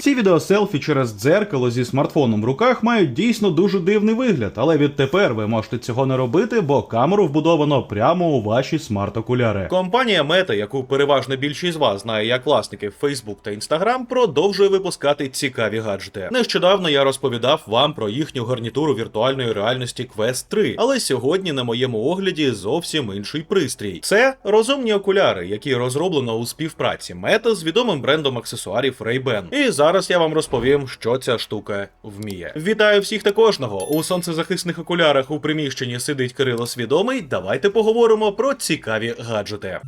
Ці відеоселфі через дзеркало зі смартфоном в руках мають дійсно дуже дивний вигляд, але відтепер ви можете цього не робити, бо камеру вбудовано прямо у ваші смарт-окуляри. Компанія Meta, яку переважно більшість з вас знає як власників Facebook та Instagram, продовжує випускати цікаві гаджети. Нещодавно я розповідав вам про їхню гарнітуру віртуальної реальності Quest 3, але сьогодні на моєму огляді зовсім інший пристрій. Це розумні окуляри, які розроблено у співпраці Meta з відомим брендом аксесуарів Ray-Ban. І зараз я вам розповім, що ця штука вміє. Вітаю всіх та кожного! У сонцезахисних окулярах у приміщенні сидить Кирило Свідомий. Давайте поговоримо про цікаві гаджети.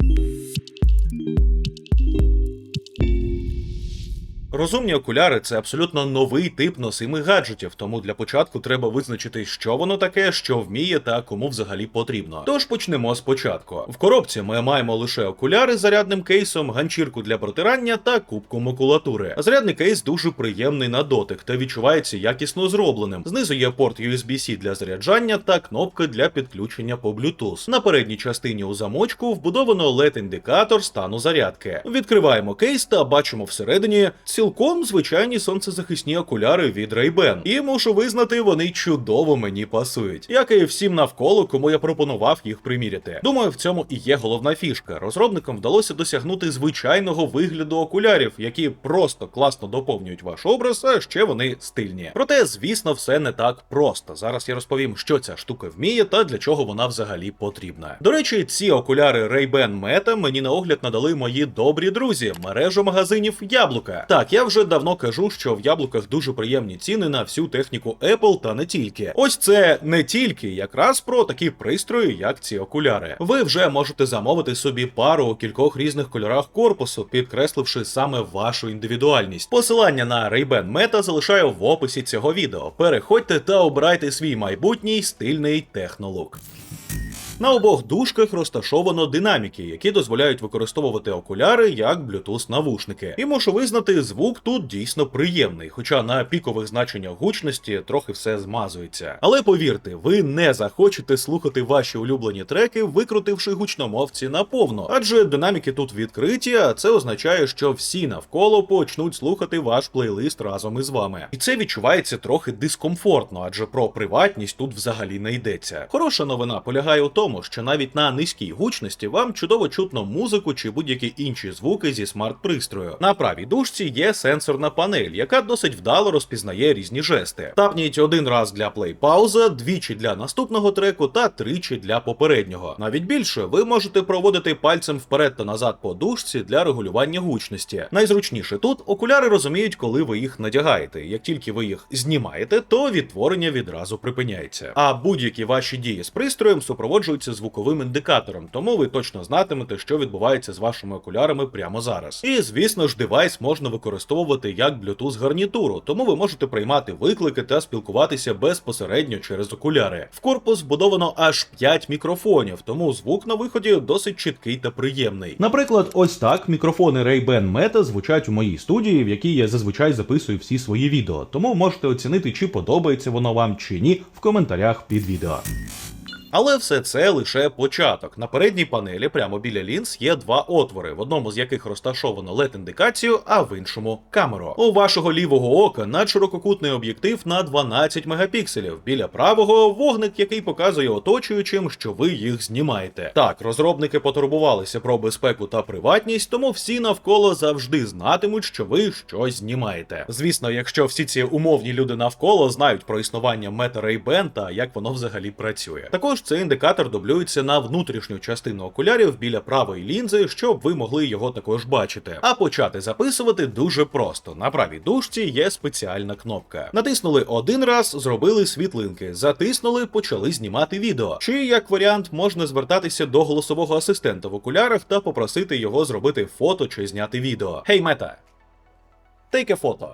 Розумні окуляри це абсолютно новий тип носимих гаджетів, тому для початку треба визначити, що воно таке, що вміє та кому взагалі потрібно. Тож почнемо спочатку. В коробці ми маємо лише окуляри з зарядним кейсом, ганчірку для протирання та кубку макулатури. Зарядний кейс дуже приємний на дотик та відчувається якісно зробленим. Знизу є порт USB-C для заряджання та кнопка для підключення по Bluetooth. На передній частині у замочку вбудовано LED-індикатор стану зарядки. Відкриваємо кейс та бачимо всередині цілком звичайні сонцезахисні окуляри від Ray-Ban. І мушу визнати, вони чудово мені пасують, як і всім навколо, кому я пропонував їх приміряти. Думаю, в цьому і є головна фішка. Розробникам вдалося досягнути звичайного вигляду окулярів, які просто класно доповнюють ваш образ, а ще вони стильні. Проте, звісно, все не так просто. Зараз я розповім, що ця штука вміє та для чого вона взагалі потрібна. До речі, ці окуляри Ray-Ban Meta мені на огляд надали мої добрі друзі, мережу магазинів Яблука. Так, я вже давно кажу, що в яблуках дуже приємні ціни на всю техніку Apple та не тільки. Ось це не тільки якраз про такі пристрої, як ці окуляри. Ви вже можете замовити собі пару у кількох різних кольорах корпусу, підкресливши саме вашу індивідуальність. Посилання на Ray-Ban Meta залишаю в описі цього відео. Переходьте та обирайте свій майбутній стильний технолук. На обох дужках розташовано динаміки, які дозволяють використовувати окуляри як Bluetooth навушники. І мушу визнати, звук тут дійсно приємний, хоча на пікових значеннях гучності трохи все змазується. Але повірте, ви не захочете слухати ваші улюблені треки, викрутивши гучномовці наповно, адже динаміки тут відкриті, а це означає, що всі навколо почнуть слухати ваш плейлист разом із вами. І це відчувається трохи дискомфортно, адже про приватність тут взагалі не йдеться. Хороша новина полягає у тому, що навіть на низькій гучності вам чудово чутно музику чи будь-які інші звуки зі смарт-пристрою. На правій дужці є сенсорна панель, яка досить вдало розпізнає різні жести. Тапніть один раз для плей-пауза, двічі для наступного треку та тричі для попереднього. Навіть більше ви можете проводити пальцем вперед та назад по дужці для регулювання гучності. Найзручніше тут окуляри розуміють, коли ви їх надягаєте. Як тільки ви їх знімаєте, то відтворення відразу припиняється. А будь-які ваші дії з пристроєм супроводжуються звуковим індикатором, тому ви точно знатимете, що відбувається з вашими окулярами прямо зараз. І звісно ж, девайс можна використовувати як Bluetooth гарнітуру, тому ви можете приймати виклики та спілкуватися безпосередньо через окуляри. В корпус вбудовано аж 5 мікрофонів, тому звук на виході досить чіткий та приємний. Наприклад, ось так мікрофони Ray-Ban Meta звучать у моїй студії, в якій я зазвичай записую всі свої відео. Тому можете оцінити, чи подобається воно вам чи ні в коментарях під відео. Але все це лише початок. На передній панелі, прямо біля лінз, є два отвори, в одному з яких розташовано LED-індикацію, а в іншому камеру. У вашого лівого ока надширококутний об'єктив на 12 мегапікселів. Біля правого вогник, який показує оточуючим, що ви їх знімаєте. Так, розробники потурбувалися про безпеку та приватність, тому всі навколо завжди знатимуть, що ви щось знімаєте. Звісно, якщо всі ці умовні люди навколо знають про існування Meta Ray-Ban та як воно взагалі працює. Також цей індикатор дублюється на внутрішню частину окулярів біля правої лінзи, щоб ви могли його також бачити. А почати записувати дуже просто. На правій дужці є спеціальна кнопка. Натиснули один раз, зробили світлинки, затиснули, почали знімати відео. Чи як варіант можна звертатися до голосового асистента в окулярах та попросити його зробити фото чи зняти відео. Хей, мета! Take a photo.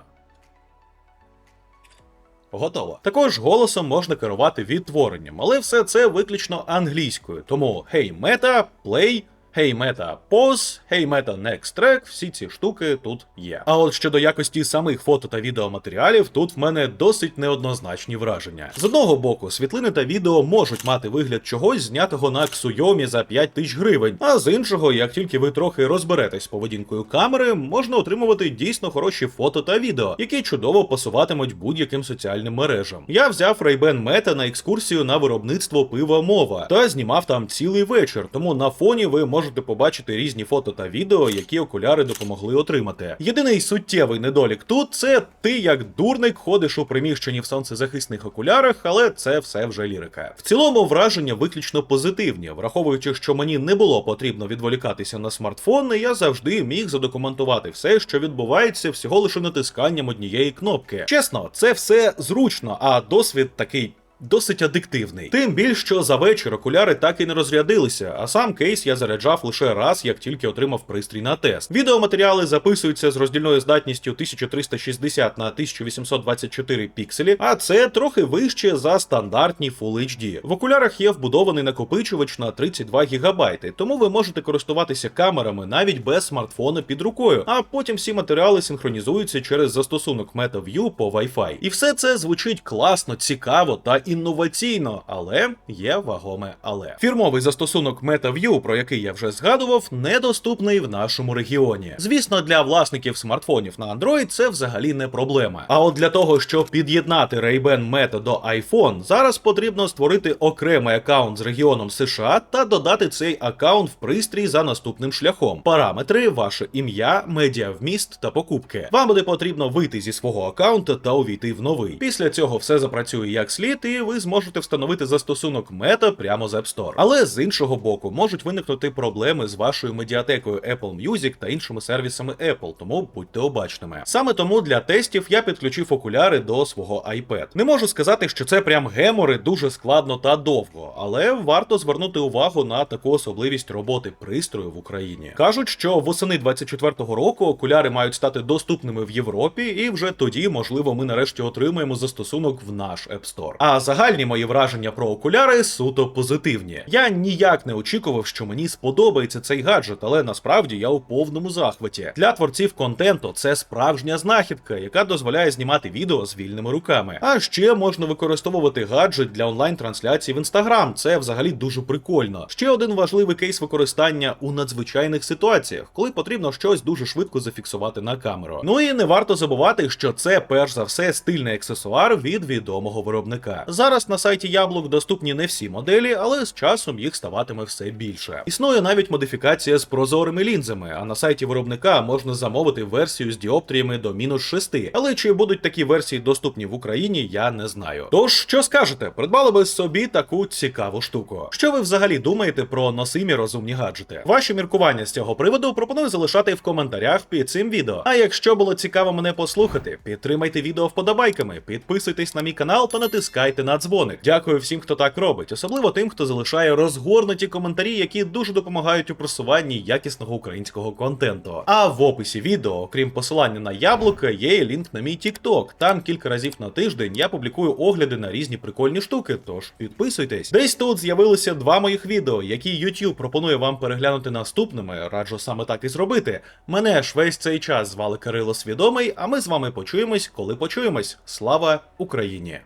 Готово. Також голосом можна керувати відтворенням, але все це виключно англійською. Тому hey, мета, play, Hey Meta Pause, Hey Meta Next Track, всі ці штуки тут є. А от щодо якості самих фото та відеоматеріалів, тут в мене досить неоднозначні враження. З одного боку, світлини та відео можуть мати вигляд чогось, знятого на Ксуйомі за 5 тисяч гривень. А з іншого, як тільки ви трохи розберетесь з поведінкою камери, можна отримувати дійсно хороші фото та відео, які чудово пасуватимуть будь-яким соціальним мережам. Я взяв Ray-Ban Meta на екскурсію на виробництво пива мова та знімав там цілий вечір. Тому на фоні ви можете побачити різні фото та відео, які окуляри допомогли отримати. Єдиний суттєвий недолік тут це ти як дурник ходиш у приміщенні в сонцезахисних окулярах, але це все вже лірика. В цілому враження виключно позитивні, враховуючи, що мені не було потрібно відволікатися на смартфон, я завжди міг задокументувати все, що відбувається всього лише натисканням однієї кнопки. Чесно, це все зручно, а досвід такий. Досить адиктивний. Тим більш, що за вечір окуляри так і не розрядилися, а сам кейс я заряджав лише раз, як тільки отримав пристрій на тест. Відеоматеріали записуються з роздільною здатністю 1360 на 1824 пікселі, а це трохи вище за стандартні Full HD. В окулярах є вбудований накопичувач на 32 ГБ, тому ви можете користуватися камерами навіть без смартфона під рукою, а потім всі матеріали синхронізуються через застосунок MetaView по Wi-Fi. І все це звучить класно, цікаво та інноваційно, але є вагоме але. Фірмовий застосунок MetaView, про який я вже згадував, недоступний в нашому регіоні. Звісно, для власників смартфонів на Android це взагалі не проблема. А от для того, щоб під'єднати Ray-Ban Meta до iPhone, зараз потрібно створити окремий аккаунт з регіоном США та додати цей аккаунт в пристрій за наступним шляхом: параметри, ваше ім'я, медіавміст та покупки. Вам буде потрібно вийти зі свого аккаунта та увійти в новий. Після цього все запрацює як слід, і ви зможете встановити застосунок Meta прямо з App Store. Але з іншого боку, можуть виникнути проблеми з вашою медіатекою Apple Music та іншими сервісами Apple, тому будьте обачними. Саме тому для тестів я підключив окуляри до свого iPad. Не можу сказати, що це прям гемори дуже складно та довго, але варто звернути увагу на таку особливість роботи пристрою в Україні. Кажуть, що восени 24-го року окуляри мають стати доступними в Європі, і вже тоді, можливо, ми нарешті отримаємо застосунок в наш App Store. А загальні мої враження про окуляри суто позитивні. Я ніяк не очікував, що мені сподобається цей гаджет, але насправді я у повному захваті. Для творців контенту це справжня знахідка, яка дозволяє знімати відео з вільними руками. А ще можна використовувати гаджет для онлайн-трансляції в Instagram. Це взагалі дуже прикольно. Ще один важливий кейс використання у надзвичайних ситуаціях, коли потрібно щось дуже швидко зафіксувати на камеру. Ну і не варто забувати, що це перш за все стильний аксесуар від відомого виробника. Зараз на сайті Яблук доступні не всі моделі, але з часом їх ставатиме все більше. Існує навіть модифікація з прозорими лінзами, а на сайті виробника можна замовити версію з діоптріями до мінус 6. Але чи будуть такі версії доступні в Україні, я не знаю. Тож, що скажете, придбали би собі таку цікаву штуку. Що ви взагалі думаєте про носимі розумні гаджети? Ваші міркування з цього приводу пропоную залишати в коментарях під цим відео. А якщо було цікаво мене послухати, підтримайте відео вподобайками, підписуйтесь на мій канал та натискайте на дзвоник. Дякую всім, хто так робить, особливо тим, хто залишає розгорнуті коментарі, які дуже допомагають у просуванні якісного українського контенту. А в описі відео, окрім посилання на яблука, є і лінк на мій TikTok. Там кілька разів на тиждень я публікую огляди на різні прикольні штуки. Тож підписуйтесь. Десь тут з'явилися два моїх відео, які YouTube пропонує вам переглянути наступними. Раджу саме так і зробити. Мене ж весь цей час звали Кирило Свідомий, а ми з вами почуємось, коли почуємось. Слава Україні!